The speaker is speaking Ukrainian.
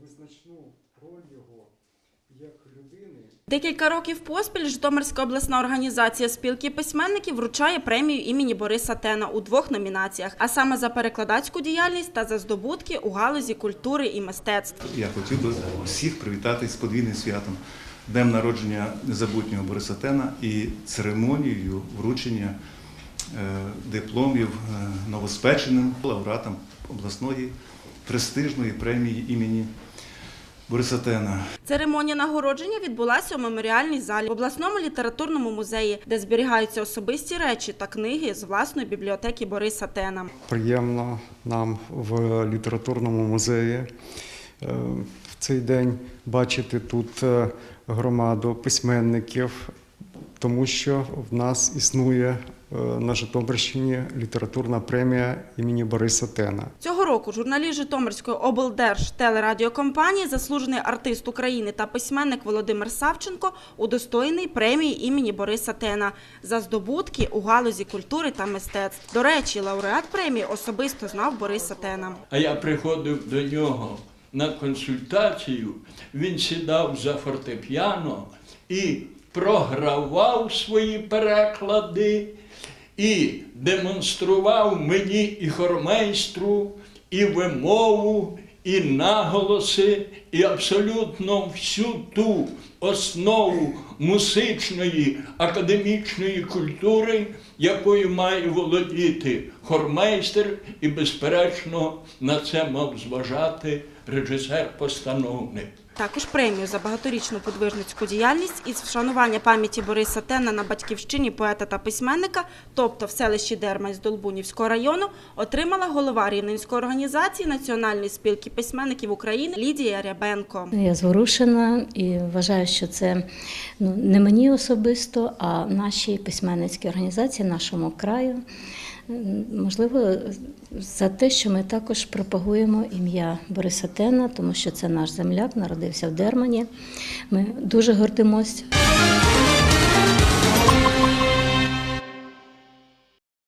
визначну роль його як людини. Декілька років поспіль Житомирська обласна організація спілки письменників вручає премію імені Бориса Тена у двох номінаціях, а саме за перекладацьку діяльність та за здобутки у галузі культури і мистецтв. Я хотів би всіх привітати з подвійним святом, днем народження незабутнього Бориса Тена і церемонією вручення е, дипломів е, новоспеченим лауреатам обласної престижної премії імені Бориса Тена. Церемонія нагородження відбулася у меморіальній залі в обласному літературному музеї, де зберігаються особисті речі та книги з власної бібліотеки Бориса Тена. Приємно нам в літературному музеї е, в цей день бачити тут е, громаду письменників, тому що в нас існує на Житомирщині літературна премія імені Бориса Тена. Цього року журналіст Житомирської облдержтелерадіокомпанії, заслужений артист України та письменник Володимир Савченко удостоєний премії імені Бориса Тена за здобутки у галузі культури та мистецтв. До речі, лауреат премії особисто знав Бориса Тена. А я приходив до нього на консультацію, він сідав за фортепіано і програвав свої переклади, і демонстрував мені і хормейстру, і вимову, і наголоси, і абсолютно всю ту основу музичної академічної культури, якою має володіти хормейстер, і, безперечно, на це мав зважати режисер-постановник. Також премію за багаторічну подвижницьку діяльність із вшанування пам'яті Бориса Тена на батьківщині поета та письменника, тобто в селищі Дермань з Долбунівського району, отримала голова Рівненської організації Національної спілки письменників України Лідія Рябенко. Я зворушена і вважаю, що це ну, не мені особисто, а нашій письменницькій організації, нашому краю. Можливо, за те, що ми також пропагуємо ім'я Бориса Тена, тому що це наш земляк, народився в Дермані. Ми дуже гордимося.